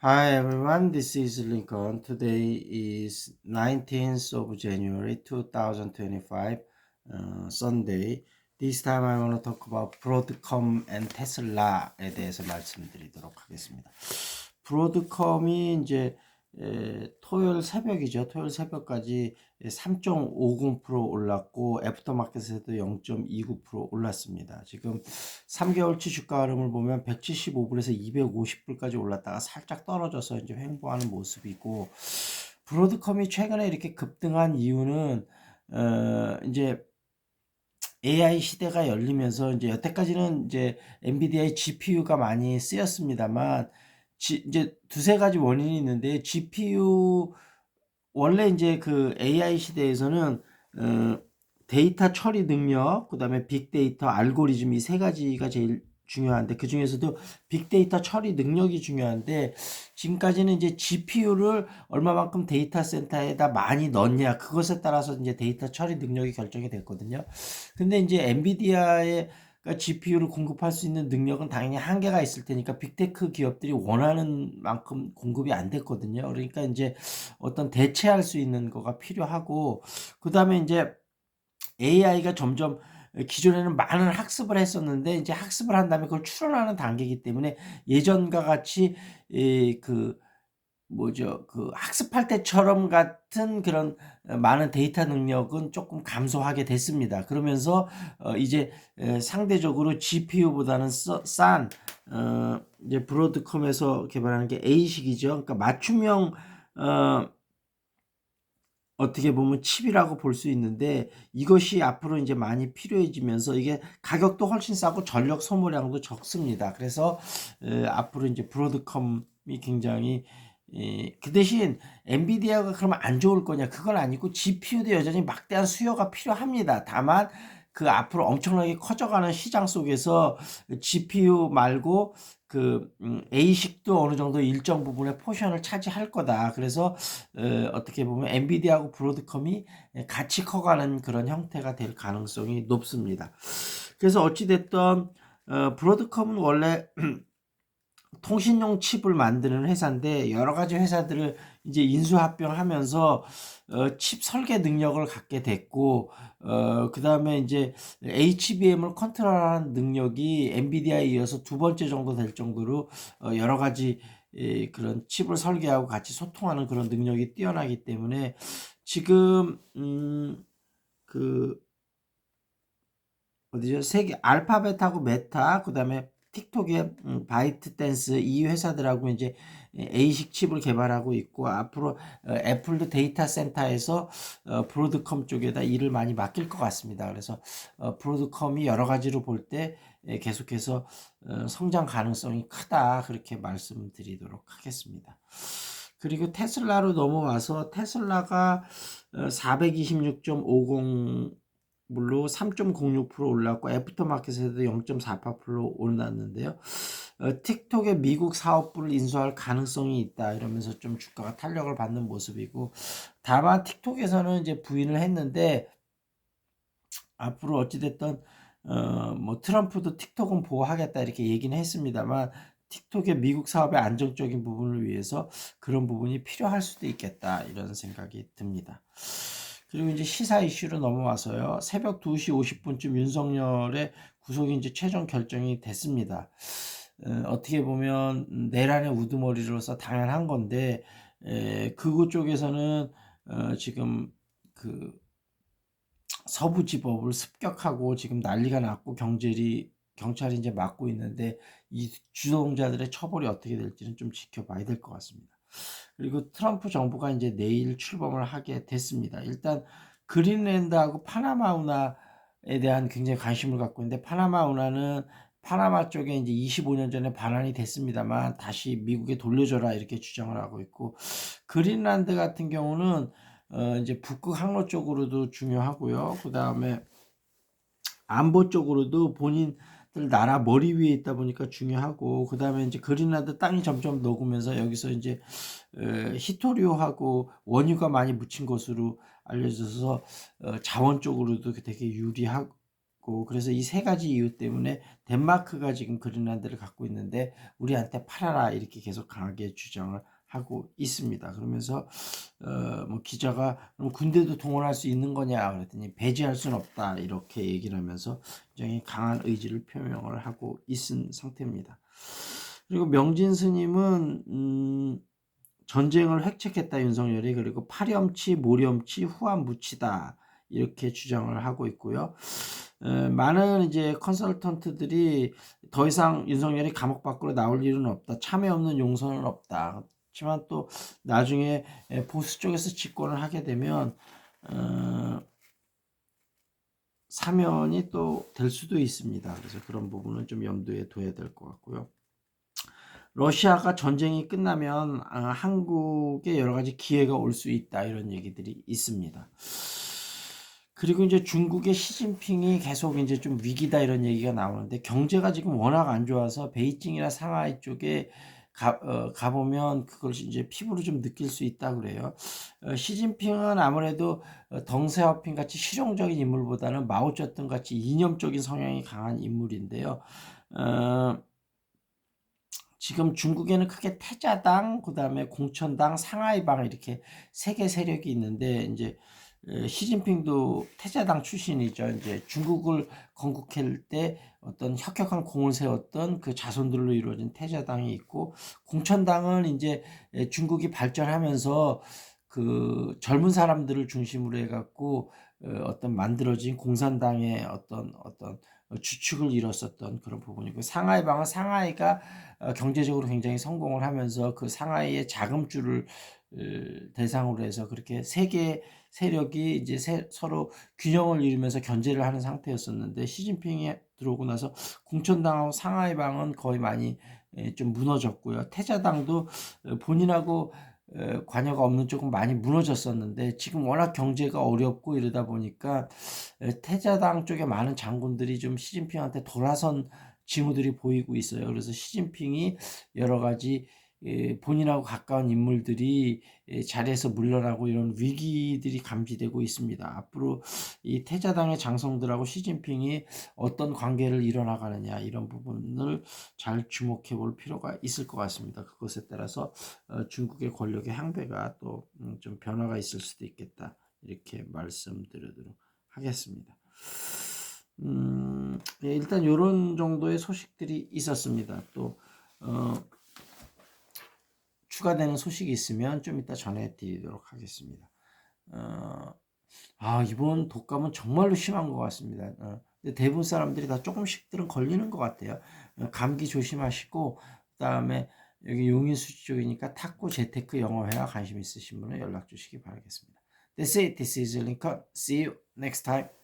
Hi everyone, this is Lincoln. Today is 19th of January 2025, uh, Sunday. This time I want to talk about Broadcom and Tesla에 대해서 말씀드리도록 하겠습니다. 브로드컴이 이제 에, 토요일 새벽이죠. 토요일 새벽까지 3.50% 올랐고 애프터마켓에도 0.29% 올랐습니다. 지금 3개월치 주가 흐름을 보면 175불에서 250불까지 올랐다가 살짝 떨어져서 이제 횡보하는 모습이고 브로드컴이 최근에 이렇게 급등한 이유는 어, 이제 AI 시대가 열리면서 이제 여태까지는 이제 엔비디아의 GPU가 많이 쓰였습니다만 지, 이제 두세 가지 원인이 있는데 GPU 원래 이제 그 AI 시대에서는 어, 데이터 처리 능력, 그다음에 빅데이터 알고리즘 이 세 가지가 제일 중요한데 그 중에서도 빅데이터 처리 능력이 중요한데 지금까지는 이제 GPU를 얼마만큼 데이터 센터에다 많이 넣냐 그것에 따라서 이제 데이터 처리 능력이 결정이 됐거든요. 근데 이제 엔비디아의 그러니까 GPU를 공급할 수 있는 능력은 당연히 한계가 있을 테니까 빅테크 기업들이 원하는 만큼 공급이 안 됐거든요. 그러니까 이제 어떤 대체할 수 있는 거가 필요하고 그다음에 이제 AI가 점점 기존에는 많은 학습을 했었는데 이제 학습을 한 다음에 그걸 추론하는 단계이기 때문에 예전과 같이 그 뭐죠 그 학습할 때처럼 같은 그런 많은 데이터 능력은 조금 감소하게 됐습니다. 그러면서 어 이제 상대적으로 GPU보다는 싼 어 이제 브로드컴에서 개발하는 게 A식이죠. 그러니까 맞춤형 어 어떻게 보면 칩이라고 볼 수 있는데 이것이 앞으로 이제 많이 필요해지면서 이게 가격도 훨씬 싸고 전력 소모량도 적습니다. 그래서 에, 앞으로 이제 브로드컴이 굉장히 에, 그 대신 엔비디아가 그러면 안 좋을 거냐 그건 아니고 GPU도 여전히 막대한 수요가 필요합니다. 다만 그 앞으로 엄청나게 커져가는 시장 속에서 GPU 말고 그 음, A식도 어느 정도 일정 부분의 포션을 차지할 거다. 그래서 어, 떻게 보면 엔비디아하고 브로드컴이 같이 커가는 그런 형태가 될 가능성이 높습니다. 그래서 어찌 됐던 어, 브로드컴은 원래 통신용 칩을 만드는 회사인데 여러 가지 회사들을 이제 인수합병하면서 어, 칩 설계 능력을 갖게 됐고 어, 그 다음에 이제 HBM을 컨트롤하는 능력이 엔비디아에 이어서 두 번째 정도 될 정도로 어, 여러 가지 예, 그런 칩을 설계하고 같이 소통하는 그런 능력이 뛰어나기 때문에 지금 음, 그 어디죠? 세계 알파벳하고 메타 그다음에 틱톡의 음, 바이트 댄스 이 회사들하고 이제 A식 칩을 개발하고 있고 앞으로 어, 애플도 데이터 센터에서 어, 브로드컴 쪽에다 일을 많이 맡길 것 같습니다. 그래서 어, 브로드컴이 여러 가지로 볼 때 계속해서 성장 가능성이 크다 그렇게 말씀드리도록 하겠습니다. 그리고 테슬라로 넘어와서 테슬라가 426.50 물로 3.06% 올랐고 애프터마켓에도 0.48% 올랐는데요. 어, 틱톡의 미국 사업부를 인수할 가능성이 있다 이러면서 좀 주가가 탄력을 받는 모습이고 다만 틱톡에서는 이제 부인을 했는데 앞으로 어찌됐든 어, 뭐 트럼프도 틱톡은 보호하겠다 이렇게 얘기는 했습니다만 틱톡의 미국 사업의 안정적인 부분을 위해서 그런 부분이 필요할 수도 있겠다 이런 생각이 듭니다. 그리고 이제 시사 이슈로 넘어와서요. 새벽 2시 50분쯤 윤석열의 구속이 이제 최종 결정이 됐습니다. 어, 떻게 보면 내란의 우두머리로서 당연한 건데 에, 극우 쪽에서는 어, 지금 그 서부지법을 습격하고 지금 난리가 났고 경찰이 경찰이 이제 맡고 있는데 이 주동자들의 처벌이 어떻게 될지는 좀 지켜봐야 될 것 같습니다. 그리고 트럼프 정부가 이제 내일 출범을 하게 됐습니다. 일단 그린랜드하고 파나마 운하에 대한 굉장히 관심을 갖고 있는데 파나마 운하는 파나마 쪽에 이제 25년 전에 반환이 됐습니다만 다시 미국에 돌려줘라 이렇게 주장을 하고 있고 그린란드 같은 경우는 어 이제 북극 항로 쪽으로도 중요하고요. 그 다음에 안보 쪽으로도 본인 나라 머리 위에 있다 보니까 중요하고 그 다음에 이제 그린란드 땅이 점점 녹으면서 여기서 이제 히토리오하고 원유가 많이 묻힌 것으로 알려져서 어, 자원 쪽으로도 되게 유리하고 그래서 이 세 가지 이유 때문에 덴마크가 지금 그린란드를 갖고 있는데 우리한테 팔아라 이렇게 계속 강하게 주장을 하고 있습니다. 그러면서 어, 뭐 기자가 그럼 군대도 동원할 수 있는 거냐 그랬더니 배제할 수는 없다 이렇게 얘기를 하면서 굉장히 강한 의지를 표명을 하고 있은 상태입니다. 그리고 명진 스님은 음, 전쟁을 획책했다 윤석열이 그리고 파렴치 모렴치 후한무치다 이렇게 주장을 하고 있고요. 에, 많은 이제 컨설턴트들이 더 이상 윤석열이 감옥 밖으로 나올 일은 없다. 참여 없는 용서는 없다. 그렇지만 또 나중에 에, 보수 쪽에서 집권을 하게 되면 어, 사면이 또 될 수도 있습니다. 그래서 그런 부분은 좀 염두에 둬야 될 것 같고요. 러시아가 전쟁이 끝나면 아, 한국에 여러 가지 기회가 올 수 있다 이런 얘기들이 있습니다. 그리고 이제 중국의 시진핑이 계속 이제 좀 위기다 이런 얘기가 나오는데 경제가 지금 워낙 안 좋아서 베이징이나 상하이 쪽에 가, 어, 가보면 그걸 이제 피부로 좀 느낄 수 있다 그래요. 어, 시진핑은 아무래도 어, 덩세어핑 같이 실용적인 인물보다는 마오쩌둥 같이 이념적인 성향이 강한 인물인데요. 어, 지금 중국에는 크게 태자당, 그 다음에 공천당, 상하이방 이렇게 세 개 세력이 있는데 이제 시진핑도 태자당 출신이죠. 이제 중국을 건국할 때 어떤 혁혁한 공을 세웠던 그 자손들로 이루어진 태자당이 있고 공천당은 이제 중국이 발전하면서 그 젊은 사람들을 중심으로 해갖고 어떤 만들어진 공산당의 어떤 어떤 주축을 이뤘었던 그런 부분이고 상하이 방은 상하이가 어, 경제적으로 굉장히 성공을 하면서 그 상하이의 자금줄을 대상으로 해서 그렇게 세계 세력이 이제 세, 서로 균형을 이루면서 견제를 하는 상태였었는데 시진핑이 들어오고 나서 공천당하고 상하이방은 거의 많이 좀 무너졌고요. 태자당도 어, 본인하고 관여가 없는 쪽은 많이 무너졌었는데 지금 워낙 경제가 어렵고 이러다 보니까 태자당 쪽에 많은 장군들이 좀 시진핑한테 돌아선 징후들이 보이고 있어요. 그래서 시진핑이 여러 가지 본인하고 가까운 인물들이 자리에서 물러나고 이런 위기들이 감지되고 있습니다. 앞으로 이 태자당의 장성들하고 시진핑이 어떤 관계를 이뤄나가느냐 이런 부분을 잘 주목해 볼 필요가 있을 것 같습니다. 그것에 따라서 어, 중국의 권력의 향배가 또좀 음, 변화가 있을 수도 있겠다 이렇게 말씀드리도록 하겠습니다. 음, 예, 일단 이런 정도의 소식들이 있었습니다. 또 어, 추가되는 소식이 있으면 좀 이따 전해드리도록 하겠습니다. 어, 아 이번 독감은 정말로 심한 것 같습니다. 어, 대부분 사람들이 다 조금씩들은 걸리는 것 같아요. 어, 감기 조심하시고 그다음에 여기 용인수지 쪽이니까 탁구 재테크 영어회화 관심 있으신 분은 연락 주시기 바라겠습니다. This is Lincoln. See you next time.